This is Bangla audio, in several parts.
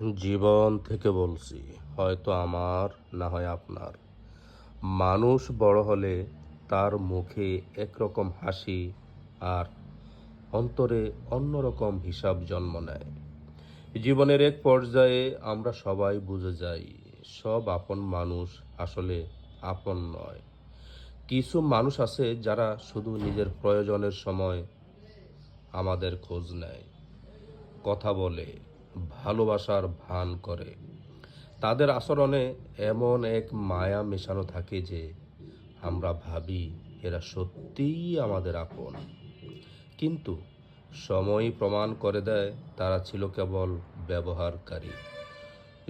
জীবন থেকে বলছি, হয়তো আমার, না হয় আপনার। মানুষ বড় হলে তার মুখে একরকম হাসি আর অন্তরে অন্যরকম হিসাব জন্ম নেয়। জীবনের এক পর্যায়ে আমরা সবাই বুঝে যাই, সব আপন মানুষ আসলে আপন নয়। কিছু মানুষ আছে যারা শুধু নিজের প্রয়োজনের সময় আমাদের খোঁজ নেয়। কথা বলে ভালোবাসার ভান করে। তাদের আচরণে এমন এক মায়া মেশানো থাকে যে, আমরা ভাবি এরা সত্যিই আমাদের আপন। কিন্তু সময় প্রমাণ করে দেয় তারা ছিল কেবল ব্যবহারকারী।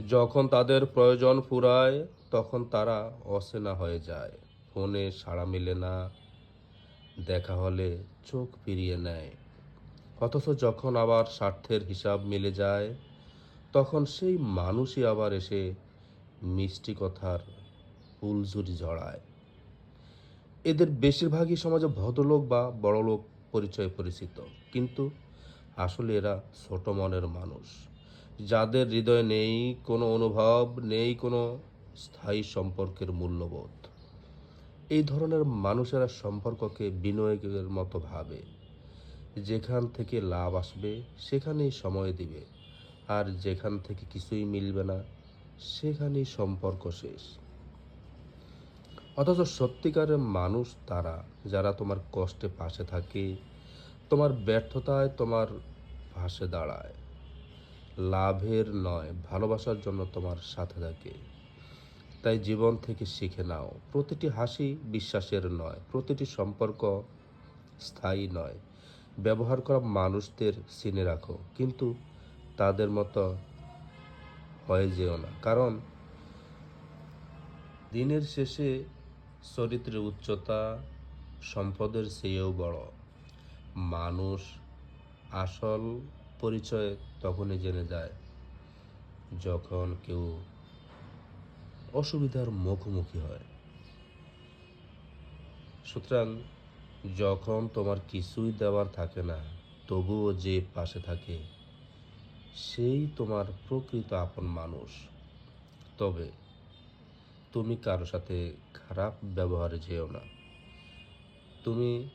যখন তাদের প্রয়োজন ফুরায়, তখন তারা অচেনা হয়ে যায়। ফোনে সাড়া মেলে না, দেখা হলে চোখ ফিরিয়ে নেয়। অথচ যখন আবার স্বার্থের হিসাব মিলে যায়, তখন সেই মানুষই আবার এসে মিষ্টি কথার ফুলঝুরি ঝড়ায় এদের বেশিরভাগই সমাজে ভদ্রলোক বা বড়লোক পরিচয়ে পরিচিত, কিন্তু আসলে এরা ছোট মনের মানুষ। যাদের হৃদয়ে নেই কোনো অনুভব, নেই কোনো স্থায়ী সম্পর্কের মূল্যবোধ। এই ধরনের মানুষেরা সম্পর্ককে বিনয়ের মতো ভাবে। যেখান থেকে লাভ আসবে, সেখানেই সময় দিবে। আর যেখান থেকে কিছুই মিলবে না, সেখানেই সম্পর্ক শেষ। অথচ সত্যিকারের মানুষ তারা, যারা তোমার কষ্টে পাশে থাকে, তোমার ব্যর্থতায় তোমার পাশে দাঁড়ায়। লাভের নয়, ভালোবাসার জন্য তোমার সাথে থাকে। তাই জীবন থেকে শিখে নাও, প্রতিটি হাসি বিশ্বাসের নয়, প্রতিটি সম্পর্ক স্থায়ী নয়। ব্যবহার করা মানুষদের চিনে রাখো, কিন্তু তাদের মতো হয়ে যেও না। কারণ দিনের শেষে চরিত্রের উচ্চতা সম্পদের চেয়েও বড়। মানুষ আসল পরিচয় তখনই জেনে যায় যখন কেউ অসুবিধার মুখোমুখি হয়। সুতরাং যখন তোমার কিছুই দেওয়ার থাকে না, তবুও যে পাশে থাকে, সেই তোমার প্রকৃত আপন মানুষ। তবে তুমি কারও সাথে খারাপ ব্যবহারে যেও না। তুমি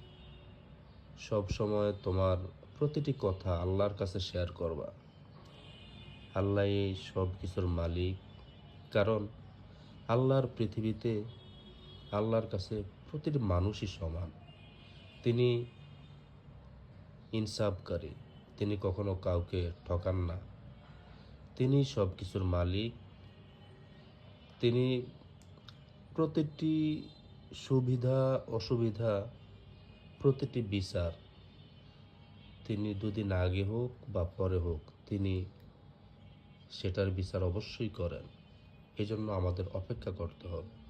সব সময় তোমার প্রতিটি কথা আল্লাহর কাছে শেয়ার করবা। আল্লাহ সব কিছুর মালিক। কারণ আল্লাহর পৃথিবীতে আল্লাহর কাছে প্রতিটি মানুষই সমান। তিনি ইনসাফকারী। তিনি কখনো কাউকে ঠকান না। তিনি সব কিছুর মালিক। তিনি প্রতিটি সুবিধা, অসুবিধা, প্রতিটি বিচার তিনি দুদিন আগে হোক বা পরে হোক, তিনি সেটার বিচার অবশ্যই করেন। এজন্য আমাদের অপেক্ষা করতে হবে।